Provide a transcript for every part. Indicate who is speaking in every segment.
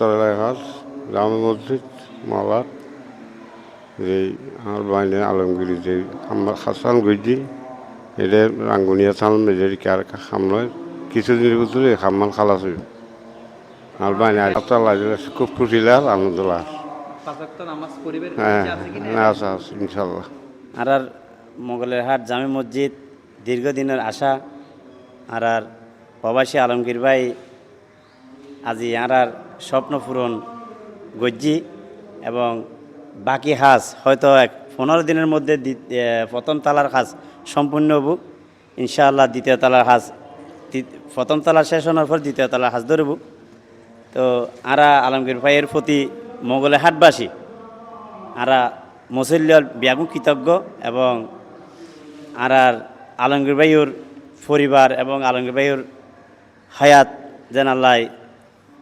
Speaker 1: উত্তর এলাকার জামা মসজিদ মালার যে আমার বাইনে আলমগিরি যে আমার হাসান গইজি এটা রাঙ্গুনিয়া থান মেজের কার খামনয় কিছুদিনের ভিতরে খাম্মান খালাস হইব। আর বাইনে আল্লাহ খুব খুশি লাগ আনন্দ
Speaker 2: পরিবার
Speaker 1: হ্যাঁ আছে আছে ইনশাল্লাহ
Speaker 3: আর আর মোগলের হাট জামে মসজিদ দীর্ঘদিনের আশা। আর আর প্রবাসী আলমগীর ভাই আজি আর আর স্বপ্ন পূরণ গজ্জি এবং বাকি হাজ হয়তো এক পনেরো দিনের মধ্যে প্রথম তালার হাজ সম্পূর্ণ হব। ইনশাআল্লাহ দ্বিতীয় তালার হাজ প্রথম তালা শেষ হওয়ার পর দ্বিতীয় তালার হাজ ধরব। তো আরা আলমগীর ভাইয়ের প্রতি মোগলে হাটবাসী, আরা মুসল্লিয়ার ব্যাগুম কৃতজ্ঞ এবং আর আর আলমগীর ভাইয়ুর পরিবার এবং আলমগীর ভাইয়ুর হায়াত যেন আল্লাহ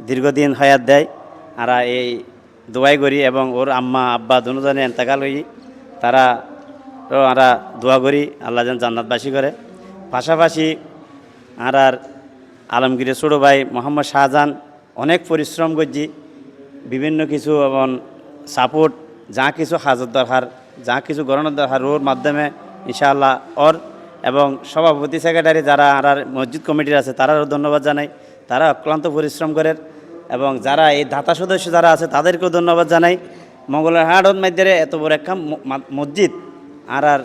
Speaker 3: দীর্ঘদিন হায়াত দেয়। আর এই দোয়াই করি এবং ওর আম্মা, আব্বা দুজনে এন্তেকাল হই তারা আরা দোয়া করি, আল্লাহ যেন জান্নাতবাসী করে। পাশাপাশি আর আর আলমগীরের ছোটো ভাই মোহাম্মদ শাহজাহান অনেক পরিশ্রম করছি। বিভিন্ন কিছু এবং সাপোর্ট যা কিছু হাজত দরকার, যা কিছু গণনার দরকার, ওর মাধ্যমে ইনশাআল্লাহ ওর এবং সভাপতি সেক্রেটারি যারা আর মসজিদ কমিটির আছে তারাও ধন্যবাদ জানাই। তারা অক্লান্ত পরিশ্রম করে এবং যারা এই দাতা সদস্য যারা আছে, তাদেরকেও ধন্যবাদ জানাই। মঙ্গলের হাটত মাধ্যমে এত বড় একটা মসজিদ, আর আর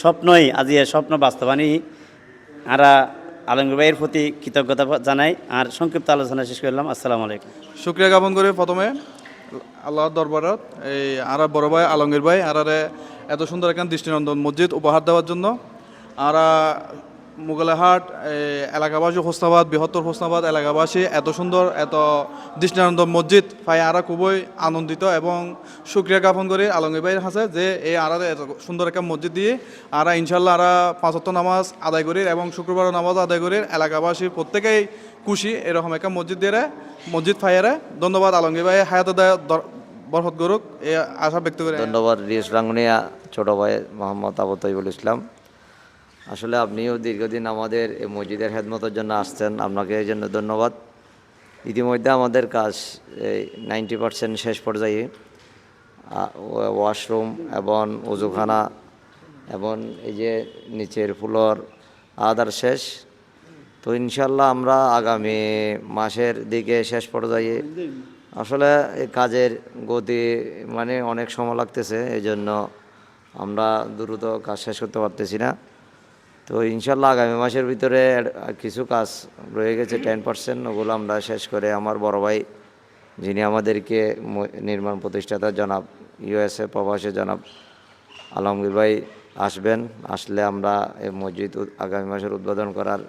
Speaker 3: স্বপ্নই, আজি এ স্বপ্ন বাস্তবায়নী আর আলমগীর ভাইয়ের প্রতি কৃতজ্ঞতা জানাই। আর সংক্ষিপ্ত আলোচনা শেষ করলাম আসসালামু আলাইকুম।
Speaker 4: শুক্রিয়া জ্ঞাপন করে প্রথমে, আল্লাহর দরবারত এই আর বড় ভাই, আলমগীর ভাই, আর এত সুন্দর একখান দৃষ্টিনন্দন মসজিদ উপহার দেওয়ার জন্য। আর মুগলাহাট এলাকাবাসী হোসনাবাদ, বৃহত্তর হোসনাবাদ এলাকাবাসী, এত সুন্দর, এত দৃষ্টিনন্দন মসজিদ পাই আরা খুবই আনন্দিত এবং শুক্রিয়া জ্ঞাপন করি আলমগীর কাছে যে এই আরা এত সুন্দর একটা মসজিদ দিয়ে আরা ইনশাল্লাহ আরা পাঁচত্ব নামাজ আদায় করি এবং শুক্রবার নামাজ আদায় করি। এলাকাবাসী প্রত্যেকেই খুশি এরকম একটা মসজিদ দিয়ে মসজিদ ফাইয়ারে ধন্যবাদ আলমগীর হায়াত বরহত গরুক এ আশা ব্যক্ত করে।
Speaker 5: ধন্যবাদ রিয়াস রাঙ্গুনিয়া, ছোট ভাই মোহাম্মদ আবু ইসলাম। আসলে আপনিও দীর্ঘদিন আমাদের এই মসজিদের খেদমতের জন্য আসছেন, আপনাকে এই জন্য ধন্যবাদ। ইতিমধ্যে আমাদের কাজ এই নাইনটি পার্সেন্ট শেষ পর্যায়ে ওয়াশরুম এবং উজুখানা এবং এই যে নিচের ফুলর আদার শেষ। তো ইনশাল্লাহ আমরা আগামী মাসের দিকে শেষ পর্যায়ে আসলে এই কাজের গতি মানে অনেক সময় লাগতেছে এই জন্য আমরা দ্রুত কাজ শেষ করতে পারতেছি না। তো ইনশাল্লাহ আগামী মাসের ভিতরে কিছু কাজ রয়ে গেছে টেন পার্সেন্ট ওগুলো আমরা শেষ করে আমার বড় ভাই যিনি আমাদেরকে নির্মাণ প্রতিষ্ঠাতা জনাব ইউএসএ প্রবাসী জনাব আলমগীর ভাই আসবেন আসলে আমরা এই মসজিদ আগামী মাসের উদ্বোধন করার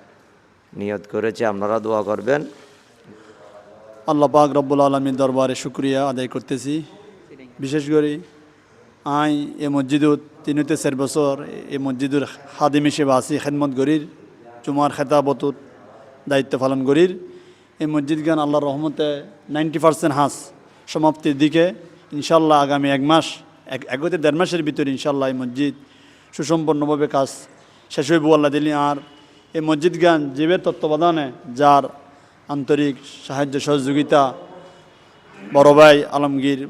Speaker 5: নিয়ত করেছি আপনারা দোয়া করবেন।
Speaker 6: আল্লাহ পাক রব্বুল আলমীর দরবারে শুক্রিয়া আদায় করতেছি। বিশেষ করে আই এ মসজিদত তিনতে চার বছর এই মসজিদুর হাদিম হিসেবে আছি, খেদমত গরির জুমার খেতাবতত দায়িত্ব পালন গরির এই মসজিদ গান আল্লাহ রহমতে নাইনটি পার্সেন্ট হাঁস সমাপ্তির দিকে। ইনশাল্লাহ আগামী এক মাস, এক, একতে দেড় মাসের ভিতরে ইনশাল্লাহ এই মসজিদ সুসম্পন্নভাবে কাজ শেষ হইব আল্লাহ দিলি। আর এই মসজিদ গান জীবের তত্ত্বাবধানে যার আন্তরিক সাহায্য সহযোগিতা বড় ভাই আলমগীর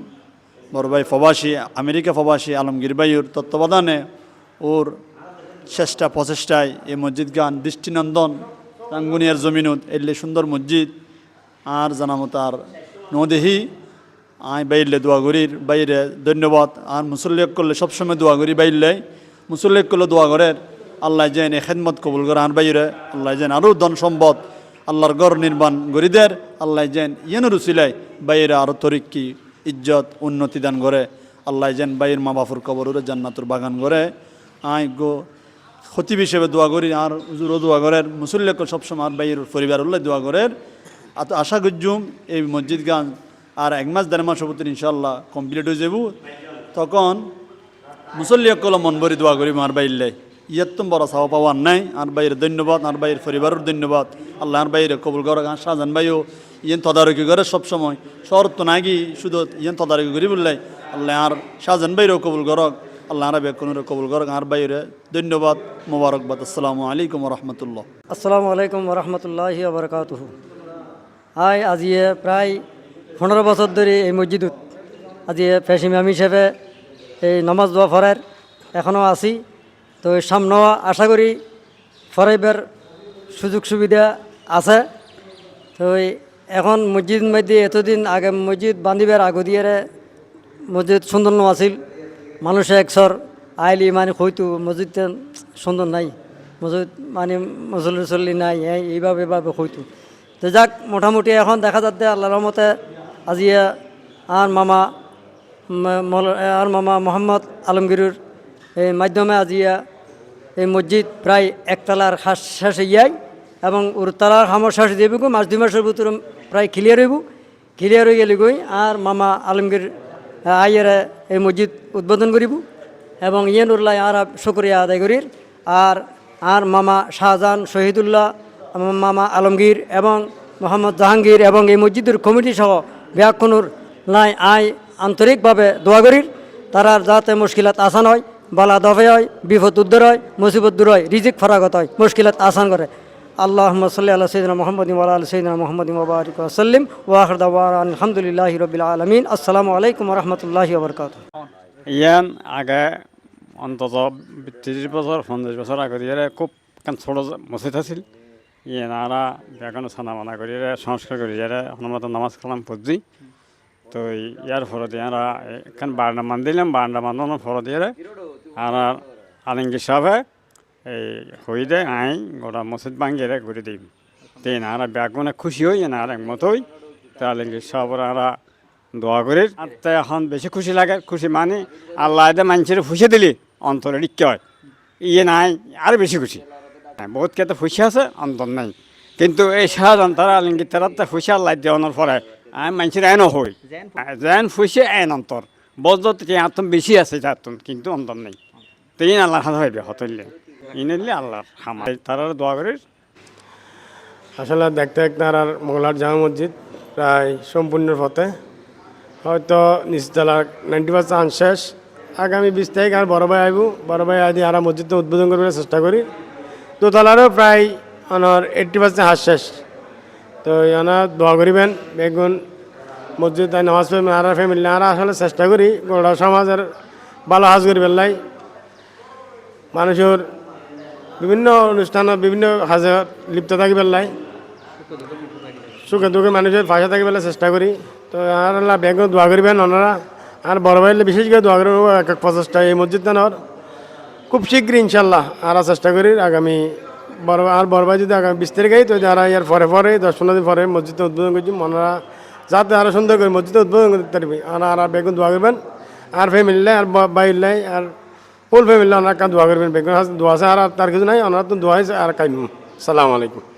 Speaker 6: বড় ভাই প্রবাসী আমেরিকা প্রবাসী আলমগীর ভাইয়ের তত্ত্বাবধানে ওর চেষ্টা, প্রচেষ্টায় এই মসজিদ গান দৃষ্টিনন্দন রাঙ্গুনিয়ার জমিনত, এলে সুন্দর মসজিদ। আর জানামো তার নদেহি। আই বাইলে দোয়া বাইরে ধন্যবাদ। আর মুসল্লিক করলে সবসময় দোয়া করি বাইলে। মুসল্লিক করলে দোয়া আল্লাহ যেন এ খেদমত কবুল করে আর বাইরে। আল্লাহ যেন আরও ধন সম্পদ, আল্লাহর গড় নির্মাণ গরিদের আল্লাহ যেন ইয়েন রুসিলাই বাইরে আরও তরিকি ইজ্জত, উন্নতি দান করে। আল্লাহ যেন বাইর মা বাপুর কবর জান্নাতুর বাগান করে। আই গো, খতিব হিসেবে দোয়া করি, আর উজুরও দোয়া করের মুসল্লিক সবসময় আর বাইর পরিবার উল্লেখ দোয়া করের আর আশা করছুম এই মসজিদ গান। আর এক মাস, দেড় মাস হবতে ইনশাল্লাহ কমপ্লিট হয়ে যাব। তখন মুসল্লি অকল মন ভরি দোয়া করি আর বাইরলে। ইয়াত্তম বড় চাওয়া পাওয়ার নাই। আর বাইরে ধন্যবাদ, আর বাইরের পরিবারের ধন্যবাদ। আল্লাহ আর বাইরে কবুল করা আর শাহজান ভাইও। ইয়েন তদারকি করে সবসময় শহর তো নাগি শুধু ইয়েন তদারকি করি বললে। আল্লাহ আর শাহজান ভাইরেও কবুল করক। আল্লাহ আর বেকুনের কবুল করক। আর বাইরে ধন্যবাদ, মোবারকবাদ। আসসালামু আলাইকুম রহমতুল্লাহ
Speaker 7: আসসালামু আলাইকুম রহমতুল্লাহি বরকাতুহ আই আজিয়ে প্রায় পনেরো বছর ধরে এই মসজিদত। আজি পেশ ইমাম হিসেবে এই নমাজ দোয়া ফরার এখনও আছি। তো সামনেও আশা করি ফরাইবার সুযোগ সুবিধা আছে। তো এখন মসজিদ মধ্যে এতদিন আগে মসজিদ বান্ধিবার আগ দিয়ে মসজিদ সুন্দর আছিল। মানুষে একসর আইলি মানে হয়তো মসজিদ সুন্দর নাই। মসজিদ মানে মুসল্লি চল্লি নাই, এই, এইভাবে এভাবে হয়তো তো? যাক, মোটামুটি এখন দেখা যাচ্ছে আল্লাহ রহমতে আজি আর মামা আর মামা মোহাম্মদ আলমগীরের এই মাধ্যমে আজিয়া এই মসজিদ প্রায় একতলার শেষ ইয়াই এবং উরতলার খামর শেষ দিব মাস দুই মাসের ভিতরে প্রায় ক্লিয়ার হইব। ক্লিয়ার হয়ে গেলে গই আর মামা আলমগীর আইয়ারে এই মসজিদ উদ্বোধন করিব এবং ইয়েনুল্লাহ আর শুক্রিয়া আদায় করির। আর আর মামা শাহজাহান শহীদুল্লাহ, মামা আলমগীর এবং মোহাম্মদ জাহাঙ্গীর এবং এই মসজিদের কমিটি সহ ব্যাকুনুর লাই আয় আন্তরিকভাবে দোয়া করির। তারার যাতে মুশকিলাত আসান হয়, বালা দফে হয়, বিপদ উদ্ধার হয়, মুসিবত দূর হয়, রিজিক ফরাগত হয়, মুশকিলাত আসান করে। আল্লাহ সাল্লি আল্লাহ সৈদিনা মোহাম্মদ আল্লাহ সৈদিনা মোহাম্মদ ওবারিক ওসাল্লিম ওয়াহর আলহামদুলিল্লাহ রবিল আলমিন। আসসালামু আলাইকুম রহমতুল্লাহি ওবরকাত
Speaker 8: ইয়ান আগে অন্তত ত্রিশ বছর, পঞ্চাশ বছর আগে দিয়ে খুব ছোট মসজিদ আছিল। ইয়ে নারা বেগানো ছানা মানা করি সংস্কার করি, ইয়ারে হনুমত নামাজ কালাম পড়ছি। তো ইয়ার ফরত ইয়ারা এখান বারান্দা মান দিলাম বারান্দা মানানোর ফরত ইয়ারে। আর আলিঙ্গি সাহেবে এই হই দে আই গোটা মসজিদ ভাঙ্গিয়ে ঘুরে দিই তেন আর বেগুনে খুশি হই না আর একমতই তা আলিঙ্গি সাহেবের আরা দোয়া করি। আর তাই এখন বেশি খুশি লাগে খুশি মানে আল্লাহ দে মানুষের ফুসে দিলি অন্তরে রিক্কে হয়। ইয়ে নাই আর বেশি খুশি। হ্যাঁ, বহুত ক্ষেত্রে ফুসি আছে অন্তর নাই। কিন্তু এই শাহজাহান তারা আলিঙ্গি তারা তো ফুসি আল্লাহ দেওয়ানোর পরে আমি মানুষের এনও হই যেন ফুসি এন অন্তর। বজ্রত আত্ম বেশি আছে আত্ম কিন্তু অন্তর নেই। তো ইন আল্লাহর হাত হইবে হতইলে। ইনলে আল্লাহর হামা তারা দোয়া করি।
Speaker 9: আসলে দেখতে দেখতে আর মোগলার জামা মসজিদ প্রায় সম্পূর্ণ পথে। হয়তো নিচতলার নাইনটি পার্সেন্ট শেষ। আগামী বিশ তারিখ আর বড় ভাই আইব। বড় ভাই আদি আর মসজিদটা উদ্বোধন করবার চেষ্টা করি। দোতলারও প্রায় অনার এইট্টি পার্সেন্ট হাত শেষ। তো অনার দোয়া করিবেন। বেগুন মসজিদ নামাজ পড়বেন, আর ফ্যামিলি আর আসলে চেষ্টা করি। গোড়া সমাজের ভালো হাজ করিবেন লাই। মানুষের বিভিন্ন অনুষ্ঠানত বিভিন্ন সাজে লিপ্ত থাকিবেন লাই সুখে দুঃখে মানুষের পাশে থাকিবেলে চেষ্টা করি। তো আর ব্যাংক দোয়া করিবেন ওনারা আর বড় ভাইলে বিশেষ করে দোয়া করবেন এক এক প্রচেষ্টা এই মসজিদ তানোর খুব শীঘ্রই ইনশাল্লাহ আর চেষ্টা করি আগামী বড় আর বড় ভাই যদি আগামী বিশ তারিখেই তো যারা ইয়ার পরে পরে দশ পনেরো দিন পরে মসজিদটা উদ্বোধন করছি মনারা যাতে আরও সুন্দর করে মসজিদটা উদ্বোধন করতে পারবি আর আর বেগুন দোয়া করবেন আর ফ্যামিলি আর বাইর আর ফুল ফ্যামিলি কান দোয়া করবেন, বেগুন দোয়া আর তার কিছু নাই ওনার তো দোয়াই আর কাইম। সালাম আলাইকুম।